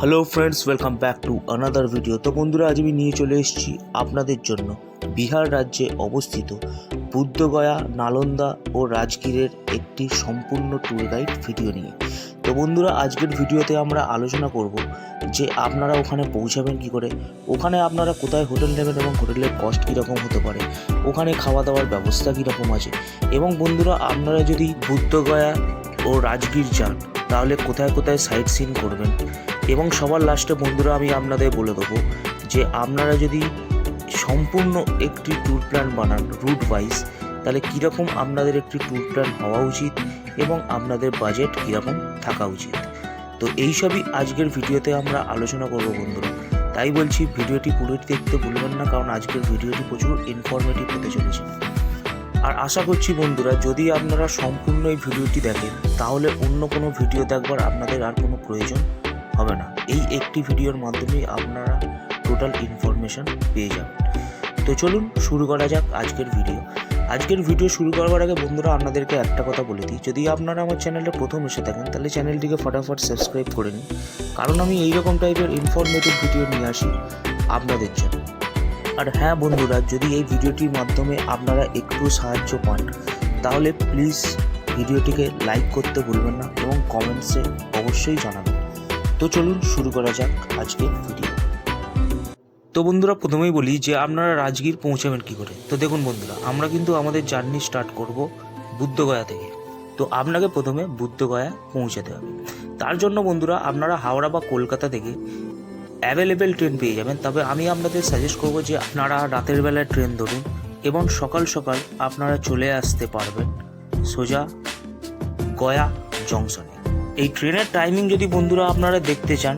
Hello friends welcome back to another video তো বন্ধুরা, আজ আমি নিয়ে চলে এসেছি আপনাদের জন্য বিহার রাজ্যে অবস্থিত বুদ্ধগয়া, নালন্দা ও রাজগীরের একটি সম্পূর্ণ ট্যুর গাইড ভিডিও নিয়ে। তো বন্ধুরা, আজকের ভিডিওতে আমরা আলোচনা করব যে আপনারা ওখানে পৌঁছাবেন কি করে, ওখানে আপনারা কোথায় হোটেল নেবেন এবং হোটেলের কস্ট কীরকম হতে পারে, ওখানে খাওয়া দাওয়ার ব্যবস্থা কীরকম আছে এবং বন্ধুরা, আপনারা যদি বুদ্ধগয়া ও রাজগীর যান, তাহলে কোথায় কোথায় সাইট সিন করবেন এবং সবার লাস্টে বন্ধুরা আমি আপনাদের বলে দেবো যে আপনারা যদি সম্পূর্ণ একটি ট্যুর প্ল্যান বানান রুট ওয়াইজ তাহলে কীরকম আপনাদের একটি ট্যুর প্ল্যান হওয়া উচিত এবং আপনাদের বাজেট কীরকম থাকা উচিত। তো এইসবই আজকের ভিডিওতে আমরা আলোচনা করব বন্ধুরা। তাই বলছি, ভিডিওটি পুরোটি দেখতে ভুলবেন না, কারণ আজকের ভিডিওটি প্রচুর ইনফরমেটিভ হতে চলেছে। আর আশা করছি বন্ধুরা, যদি আপনারা সম্পূর্ণ এই ভিডিওটি দেখেন, তাহলে অন্য কোনো ভিডিও দেখবার আপনাদের আর কোনো প্রয়োজন হবে না। এই একটি ভিডিওর মাধ্যমেই আপনারা টোটাল ইনফরমেশন পেয়ে যাবেন। তো চলুন শুরু করা যাক আজকের ভিডিও আজকের ভিডিও শুরু করবার আগে বন্ধুরা আপনাদেরকে একটা কথা বলে দিই। যদি আপনারা আমার চ্যানেলে প্রথম এসে থাকেন, তাহলে চ্যানেলটিকে ফটাফট সাবস্ক্রাইব করে নিন। কারণ আমি এইরকম টাইপের ইনফরমেটিভ ভিডিও নিয়ে আসি আপনাদের জন্য। আর হ্যাঁ বন্ধুরা, যদি এই ভিডিওটির মাধ্যমে আপনারা একটু সাহায্য পান, তাহলে প্লিজ ভিডিওটিকে লাইক করতে ভুলবেন না এবং কমেন্টসে অবশ্যই জানাবেন। তো চলুন শুরু করা যাক আজকের ভিডিও। তো বন্ধুরা, প্রথমেই বলি যে আপনারা রাজগীর পৌঁছাবেন কি করে? তো দেখুন বন্ধুরা, আমরা কিন্তু আমাদের জার্নি স্টার্ট করব বুদ্ধগয়া থেকে। তো আপনাকে প্রথমে বুদ্ধগয়া পৌঁছাতে হবে। তার জন্য বন্ধুরা, আপনারা হাওড়া বা কলকাতা থেকে অ্যাভেলেবেল ট্রেন পেয়ে যাবেন। তবে আমি আপনাদের সাজেস্ট করব যে আপনারা রাতের বেলায় ট্রেন ধরুন এবং সকাল সকাল আপনারা চলে আসতে পারবেন সোজা গয়া জংশনে এই ট্রেনের টাইমিং যদি বন্ধুরা আপনারা দেখতে চান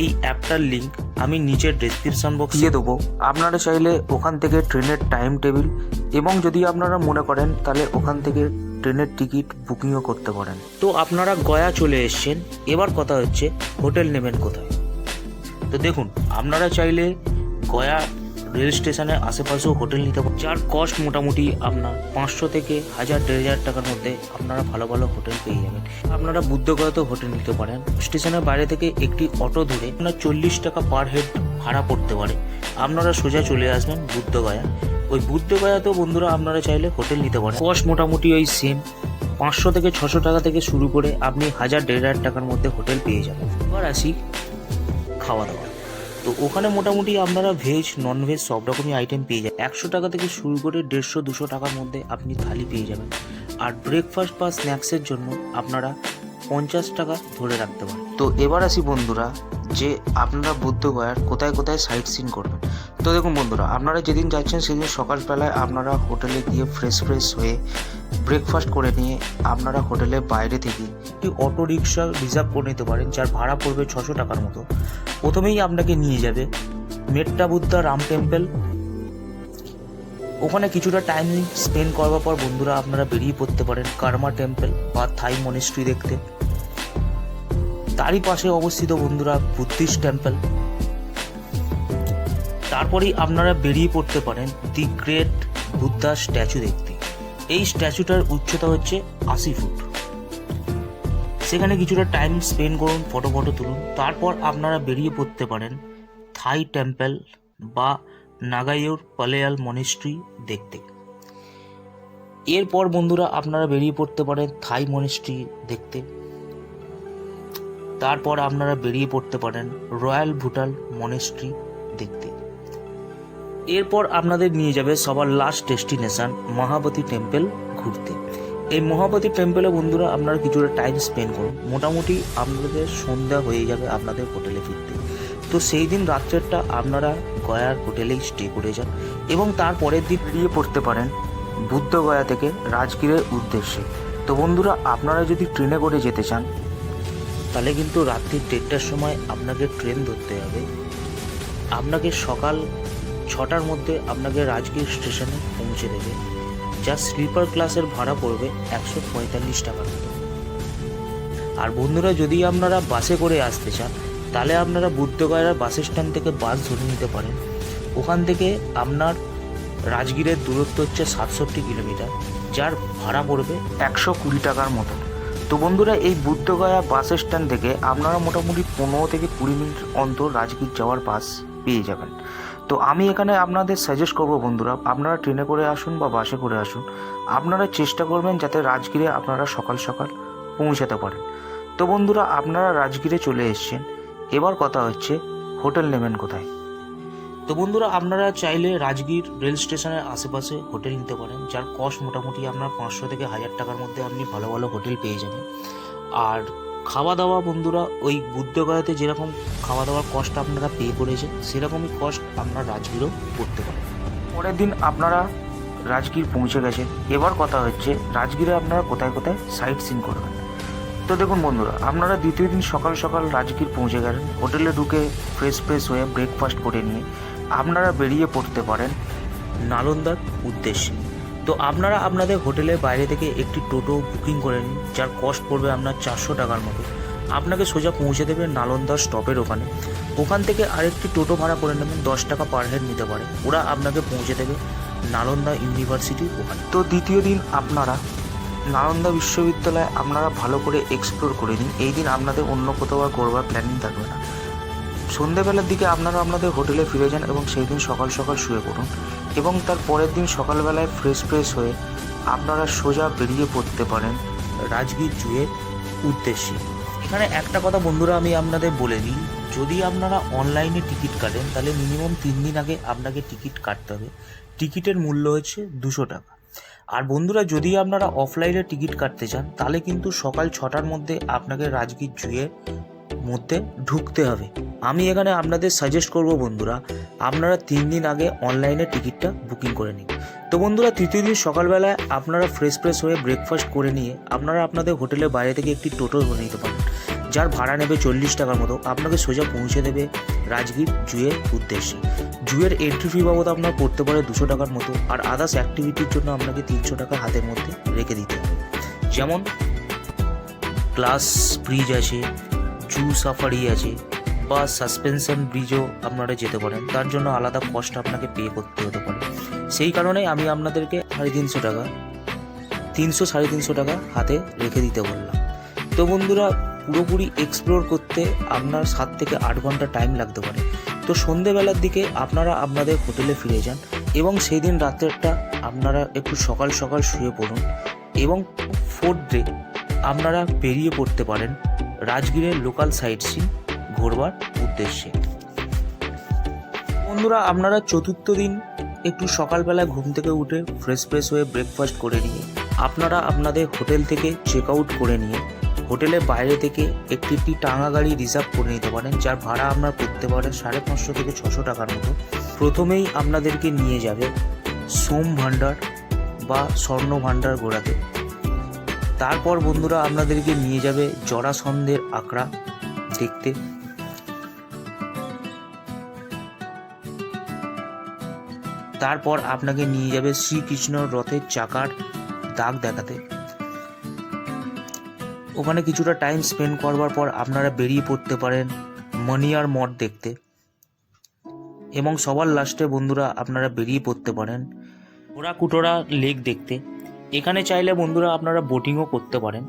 এই অ্যাপটার লিংক আমি নিচের ডেসক্রিপশন বক্স দিয়ে দেবো। আপনারা চাইলে ওখান থেকে ট্রেনের টাইম টেবিল এবং যদি আপনারা মনে করেন তাহলে ওখান থেকে ট্রেনের টিকিট বুকিংও করতে পারেন। তো আপনারা গয়া চলে এসছেন। এবার কথা হচ্ছে হোটেল নেবেন কোথায়? তো দেখুন আপনারা চাইলে গয়া রেল স্টেশনের আশেপাশেও হোটেল নিতে পারেন যার কস্ট মোটামুটি আপনার পাঁচশো থেকে হাজার, দেড় হাজার টাকার মধ্যে আপনারা ভালো ভালো হোটেল পেয়ে যাবেন। আপনারা বুদ্ধগয়াতেও হোটেল নিতে পারেন। স্টেশনের বাইরে থেকে একটি অটো ধরে আপনার চল্লিশ টাকা পার হেড ভাড়া পড়তে পারে। আপনারা সোজা চলে আসবেন বুদ্ধগয়া। ওই বুদ্ধগয়াতেও বন্ধুরা আপনারা চাইলে হোটেল নিতে পারেন। কস্ট মোটামুটি ওই সেম পাঁচশো থেকে ছশো টাকা থেকে শুরু করে আপনি হাজার, দেড় হাজার টাকার মধ্যে হোটেল পেয়ে যাবেন। এবার আসি খাওয়া দাওয়া। তো ওখানে মোটামুটি আপনারা ভেজ নন ভেজ সব রকমই আইটেম পেয়ে যাবেন। একশো টাকা থেকে শুরু করে দেড়শো, দুশো টাকার মধ্যে আপনি থালি পেয়ে যাবেন। আর ব্রেকফাস্ট বা স্ন্যাক্সের জন্য আপনারা পঞ্চাশ টাকা ধরে রাখতে পারেন। তো এবার আসি বন্ধুরা, যে আপনারা বুদ্ধগয়ার কোথায় কোথায় সাইট সিন করবেন। তো দেখুন বন্ধুরা, আপনারা যেদিন যাচ্ছেন সেদিন সকালবেলায় আপনারা হোটেলে গিয়ে ফ্রেশ ফ্রেশ হয়ে ব্রেকফাস্ট করে নিয়ে আপনারা হোটেলের বাইরে থেকে একটি অটো রিক্সা রিজার্ভ করে নিতে পারেন, যার ভাড়া পড়বে ছশো টাকার মতো। প্রথমেই আপনাকে নিয়ে যাবে মেট্টা বুদ্ধা রাম টেম্পল ওখানে কিছুটা টাইম স্পেন্ড করবার পর বন্ধুরা আপনারা বেরিয়ে পড়তে পারেন কার্মা টেম্পল বা থাই মনিস্ট্রি দেখতে। তারই পাশে অবস্থিত বন্ধুরা বুদ্ধিস্ট টেম্পল তারপরেই আপনারা বেরিয়ে পড়তে পারেন দি গ্রেট বুদ্ধা স্ট্যাচু দেখতে। এই স্ট্যাচুটার উচ্চতা হচ্ছে আশি ফুট। সেখানে কিছুটা টাইম স্পেন্ড করুন, ফটো ফটো তুলুন। তারপর আপনারা বেরিয়ে পড়তে পারেন থাই টেম্পল বা নাগাইয়োর পালেয়াল মনিস্ট্রি দেখতে। এরপর বন্ধুরা আপনারা বেরিয়ে পড়তে পারেন থাই মনিস্ট্রি দেখতে। তারপর আপনারা বেরিয়ে পড়তে পারেন রয়্যাল ভুটাল মনেস্ট্রি দেখতে। এরপর আপনাদের নিয়ে যাবে সবার লাস্ট ডেস্টিনেশন মহাবতী টেম্পল ঘুরতে। এই মহাবতী টেম্পলে বন্ধুরা আপনারা কিছুটা টাইম স্পেন্ড করুন। মোটামুটি আপনাদের সন্ধ্যা হয়ে যাবে আপনাদের হোটেলে ফিরতে। তো সেই দিন রাত্রেরটা আপনারা গয়ার হোটেলেই স্টে করে যান এবং তারপরের দিন বেরিয়ে পড়তে পারেন বুদ্ধগয়া থেকে রাজগীরের উদ্দেশ্যে। তো বন্ধুরা, আপনারা যদি ট্রেনে করে যেতে চান, তাহলে কিন্তু রাত্রি দেড়টার সময় আপনাকে ট্রেন ধরতে হবে। আপনাকে সকাল ছটার মধ্যে আপনাকে রাজগীর স্টেশনে পৌঁছে দেবে, যা স্লিপার ক্লাসের ভাড়া পড়বে একশো পঁয়তাল্লিশ টাকার মতো আর বন্ধুরা, যদি আপনারা বাসে করে আসতে চান, তাহলে আপনারা বুদ্ধগয়ার বাস স্ট্যান্ড থেকে বাস ধরে নিতে পারেন। ওখান থেকে আপনার রাজগীরের দূরত্ব হচ্ছে সাতষট্টি কিলোমিটার, যার ভাড়া পড়বে একশো কুড়ি টাকার মতো। তো বন্ধুরা, এই বুদ্ধগয়া বাস স্ট্যান্ড থেকে আপনারা মোটামুটি পনেরো থেকে কুড়ি মিনিট অন্তর রাজগীর যাওয়ার বাস পেয়ে যাবেন। তো আমি এখানে আপনাদের সাজেস্ট করব বন্ধুরা, আপনারা ট্রেনে করে আসুন বা বাসে করে আসুন, আপনারা চেষ্টা করবেন যাতে রাজগীরে আপনারা সকাল সকাল পৌঁছাতে পারেন। তো বন্ধুরা, আপনারা রাজগীরে চলে এসছেন। এবার কথা হচ্ছে হোটেল নেবেন কোথায়? তো বন্ধুরা, আপনারা চাইলে রাজগীর রেল স্টেশনের আশেপাশে হোটেল নিতে পারেন, যার কস্ট মোটামুটি আপনার পাঁচশো থেকে হাজার টাকার মধ্যে আপনি ভালো ভালো হোটেল পেয়ে যাবেন। আর খাওয়া দাওয়া বন্ধুরা, ওই বুদ্ধগয়াতে যেরকম খাওয়া দাওয়ার কস্ট আপনারা পে করেছেন, সেরকমই কস্ট আপনারা রাজগীরও করতে পারেন পরের দিন আপনারা রাজগীর পৌঁছে গেছেন এবার কথা হচ্ছে, রাজগীরে আপনারা কোথায় কোথায় সাইট সিন করবেন? তো দেখুন বন্ধুরা, আপনারা দ্বিতীয় দিন সকাল সকাল রাজগীর পৌঁছে গেলেন। হোটেলে ঢুকে ফ্রেশ ফ্রেশ হয়ে ব্রেকফাস্ট করে নিয়ে আপনারা বেরিয়ে পড়তে পারেন নালন্দার উদ্দেশ্যে। তো আপনারা আপনাদের হোটেলের বাইরে থেকে একটি টোটো বুকিং করে নিন, যার কস্ট পড়বে আপনার চারশো টাকার মতো। আপনাকে সোজা পৌঁছে দেবে নালন্দা স্টপের ওখানে। ওখান থেকে আরেকটি টোটো ভাড়া করে নেবেন, দশ টাকা পার হেড নিতে পারে। ওরা আপনাকে পৌঁছে দেবে নালন্দা ইউনিভার্সিটির ওখানে। তো দ্বিতীয় দিন আপনারা নালন্দা বিশ্ববিদ্যালয়ে আপনারা ভালো করে এক্সপ্লোর করে নিন। এই দিন আপনাদের অন্য কোথাও আর করবার প্ল্যানিং থাকবে না। সন্ধেবেলার দিকে আপনারা আপনাদের হোটেলে ফিরে যান এবং সেই দিন সকাল সকাল শুয়ে পড়ুন। এবং তার পরের দিন সকালবেলায় ফ্রেশ ফ্রেশ হয়ে আপনারা সোজা বেরিয়ে পড়তে পারেন রাজগীর জুয়ের উদ্দেশ্যে। এখানে একটা কথা বন্ধুরা আমি আপনাদের বলে দিই, যদি আপনারা অনলাইনে টিকিট কাটেন, তাহলে মিনিমাম তিন দিন আগে আপনাকে টিকিট কাটতে হবে। টিকিটের মূল্য হচ্ছে দুশো টাকা। আর বন্ধুরা, যদি আপনারা অফলাইনে টিকিট কাটতে চান, তাহলে কিন্তু সকাল ছটার মধ্যে আপনাকে রাজগীর জুয়ের মধ্যে ঢুকতে হবে। আমি এখানে আপনাদের সাজেস্ট করব বন্ধুরা, আপনারা তিন দিন আগে অনলাইনে টিকিটটা বুকিং করে নিন। তো বন্ধুরা, তৃতীয় দিন সকালবেলায় আপনারা ফ্রেশ ফ্রেশ হয়ে ব্রেকফাস্ট করে নিয়ে আপনারা আপনাদের হোটেলের বাইরে থেকে একটি টোটো করে নিতে পারেন, যার ভাড়া নেবে চল্লিশ টাকার মতো। আপনাকে সোজা পৌঁছে দেবে রাজগীর জুয়ের উদ্দেশ্যে। জুয়ের এন্ট্রি ফি বাবদ আপনার পড়তে পারে দুশো টাকার মতো, আর আদার্স অ্যাক্টিভিটির জন্য আপনাকে তিনশো টাকা হাতের মধ্যে রেখে দিতে হবে। যেমন ক্লাস ব্রিজ আছে জু সাফারি আছে বা সাসপেনশন ব্রিজও আপনারা যেতে পারেন। তার জন্য আলাদা কস্ট আপনাকে পে করতে হতে পারে। সেই কারণে আমি আপনাদেরকে সাড়ে তিনশো টাকা, তিনশো সাড়ে তিনশো টাকা হাতে রেখে দিতে বললাম। তো বন্ধুরা, পুরোপুরি এক্সপ্লোর করতে আপনার সাত থেকে আট ঘণ্টা টাইম লাগতে পারে। তো সন্ধেবেলার দিকে আপনারা আপনাদের হোটেলে ফিরে যান এবং সেই দিন রাত্রেরটা আপনারা একটু সকাল সকাল শুয়ে পড়ুন এবং ফোর্থ ডে আপনারা বেরিয়ে পড়তে পারেন রাজগীরের লোকাল সাইট সিন ঘোরবার উদ্দেশ্যে। বন্ধুরা, আপনারা চতুর্থ দিন একটু সকালবেলা ঘুম থেকে উঠে ফ্রেশ ফ্রেশ হয়ে ব্রেকফাস্ট করে নিয়ে, আপনারা আপনাদের হোটেল থেকে চেক আউট করে নিয়ে, হোটেলের বাইরে থেকে একটি একটি টাঙা গাড়ি রিজার্ভ করে নিতে পারেন, যার ভাড়া আপনার করতে পারেন সাড়ে পাঁচশো থেকে ছশো টাকার মতো। প্রথমেই আপনাদেরকে নিয়ে যাবে সোম ভাণ্ডার বা স্বর্ণ ভাণ্ডার গোড়াতে। তারপর বন্ধুরা আপনাদেরকে নিয়ে যাবে জরাসন্ধের আঁকড়া দেখতে। তারপর আপনাকে নিয়ে যাবে শ্রীকৃষ্ণ রথের চাকার দাগ দেখাতে। ওখানে কিছুটা টাইম স্পেন্ড করবার পর আপনারা বেরিয়ে পড়তে পারেন মনিয়ার মঠ দেখতে। এবং সবার লাস্টে বন্ধুরা আপনারা বেরিয়ে পড়তে পারেন। ওরা কুটোরা লেক দেখতে। এখানে চাইলে বন্ধুরা আপনারা বোটিংও করতে পারেন।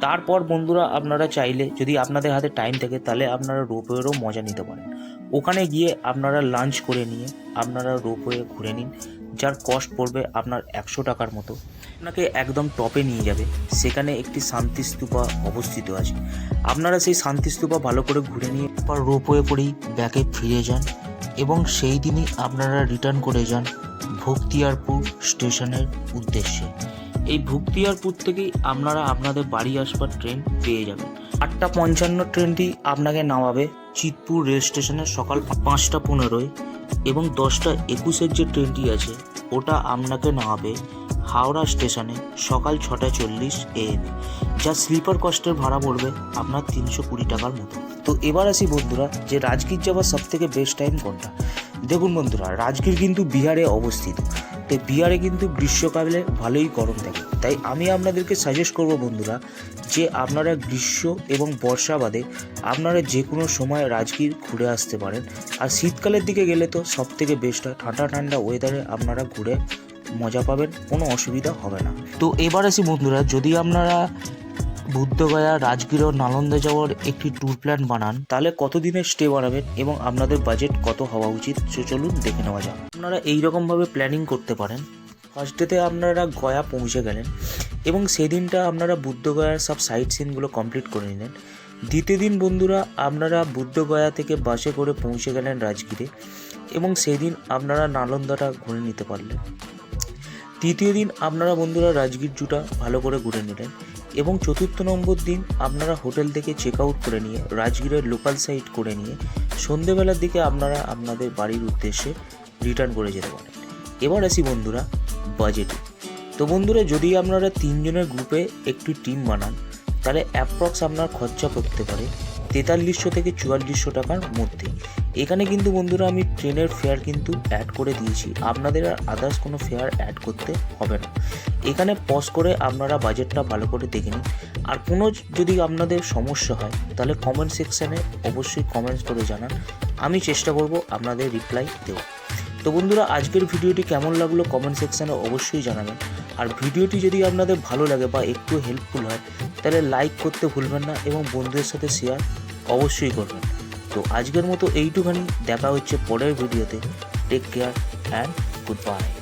তারপর বন্ধুরা আপনারা চাইলে যদি আপনাদের হাতে টাইম থাকে, তাহলে আপনারা রোপওয়েরও মজা নিতে পারেন। ওখানে গিয়ে আপনারা লাঞ্চ করে নিয়ে আপনারা রোপওয়ে ঘুরে নিন। যার কস্ট পড়বে আপনার একশো টাকার মতো। আপনাকে একদম টপে নিয়ে যাবে। সেখানে একটি শান্তিস্তূপা অবস্থিত আছে। আপনারা সেই শান্তিস্তূপা ভালো করে ঘুরে নিয়ে পর রোপওয়ে করেই ব্যাকে ফিরে যান। এবং সেই দিনই আপনারা রিটার্ন করে যান ভক্তিয়ারপুর স্টেশনের উদ্দেশ্যে। এই ভক্তিয়ারপুর থেকেই আপনারা আপনাদের বাড়ি আসবার ট্রেন পেয়ে যাবেন। আটটা পঞ্চান্ন ট্রেনটি আপনাকে নামাবে চিতপুর রেল স্টেশনে সকাল পাঁচটা পনেরোয় এবং দশটা একুশের যে ট্রেনটি আছে, ওটা আপনাকে নামাবে হাওড়া স্টেশনে সকাল ছটা চল্লিশ এএম যা স্লিপার কস্টের ভাড়া পড়বে আপনার তিনশো কুড়ি টাকার মতো। তো এবার আসি বন্ধুরা, যে রাজগীর যাওয়ার সব থেকে বেস্ট টাইম কোনটা? দেখুন বন্ধুরা, রাজগীর কিন্তু বিহারে অবস্থিত। তো বিহারে কিন্তু গ্রীষ্মকালে ভালোই গরম থাকে। তাই আমি আপনাদেরকে সাজেস্ট করব বন্ধুরা, যে আপনারা গ্রীষ্ম এবং বর্ষা বাদে আপনারা যে কোনো সময় রাজগীর ঘুরে আসতে পারেন। আর শীতকালের দিকে গেলে তো সব থেকে বেস্ট হয়, ঠান্ডা ঠান্ডা ওয়েদারে আপনারা ঘুরে মজা পাবেন, কোনো অসুবিধা হবে না। তো এবার আসি বন্ধুরা, যদি আপনারা বুদ্ধগয়া রাজগীর নালন্দা যাওয়ার একটি ট্যুর প্ল্যান বানান। তাহলে কতদিনের স্টে বানাবেন এবং আপনাদের বাজেট কত হওয়া উচিত? সে চলুন দেখে নেওয়া যাক। আপনারা এইরকমভাবে প্ল্যানিং করতে পারেন। ফার্স্ট ডেতে আপনারা গয়া পৌঁছে গেলেন এবং সেদিনটা আপনারা বুদ্ধগয়ার সব সাইট সিনগুলো কমপ্লিট করে নিলেন। দ্বিতীয় দিন বন্ধুরা, আপনারা বুদ্ধগয়া থেকে বাসে করে পৌঁছে গেলেন রাজগীরে এবং সেদিন আপনারা নালন্দাটা ঘুরে নিতে পারলেন। তৃতীয় দিন আপনারা বন্ধুরা রাজগীর জুটা ভালো করে ঘুরে নিলেন। এবং চতুর্থ নম্বর দিন আপনারা হোটেল থেকে চেক আউট করে নিয়ে, রাজগীরের লোকাল সাইট করে নিয়ে, সন্ধেবেলার দিকে আপনারা আপনাদের বাড়ির উদ্দেশ্যে রিটার্ন করে যেতে পারেন। এবার আসি বন্ধুরা বাজেটে তো বন্ধুরা, যদি আপনারা তিনজনের গ্রুপে একটি টিম বানান, তাহলে অ্যাপ্রক্স আপনার খরচা পড়তে পারে তেতাল্লিশশো থেকে চুয়াল্লিশশো টাকার মধ্যে। এখানে কিন্তু বন্ধুরা আমি ট্রেনের ফেয়ার কিন্তু অ্যাড করে দিয়েছি। আপনাদের আর আদার্স কোনো ফেয়ার অ্যাড করতে হবে না। এখানে পজ করে আপনারা বাজেটটা ভালো করে দেখে নিন। আর কোনো যদি আপনাদের সমস্যা হয়, তাহলে কমেন্ট সেকশানে অবশ্যই কমেন্টস করে জানান। আমি চেষ্টা করব আপনাদের রিপ্লাই দেওয়া তো বন্ধুরা, আজকের ভিডিওটি কেমন লাগল কমেন্ট সেকশানে অবশ্যই জানাবেন। আর ভিডিওটি যদি আপনাদের ভালো লাগে বা একটু হেল্পফুল হয়, তাহলে লাইক করতে ভুলবেন না এবং বন্ধুদের সাথে শেয়ার অবশ্যই করবেন। তো আজকের মতো এইটুখানি। দেখা হচ্ছে পরের ভিডিওতে। Take care and goodbye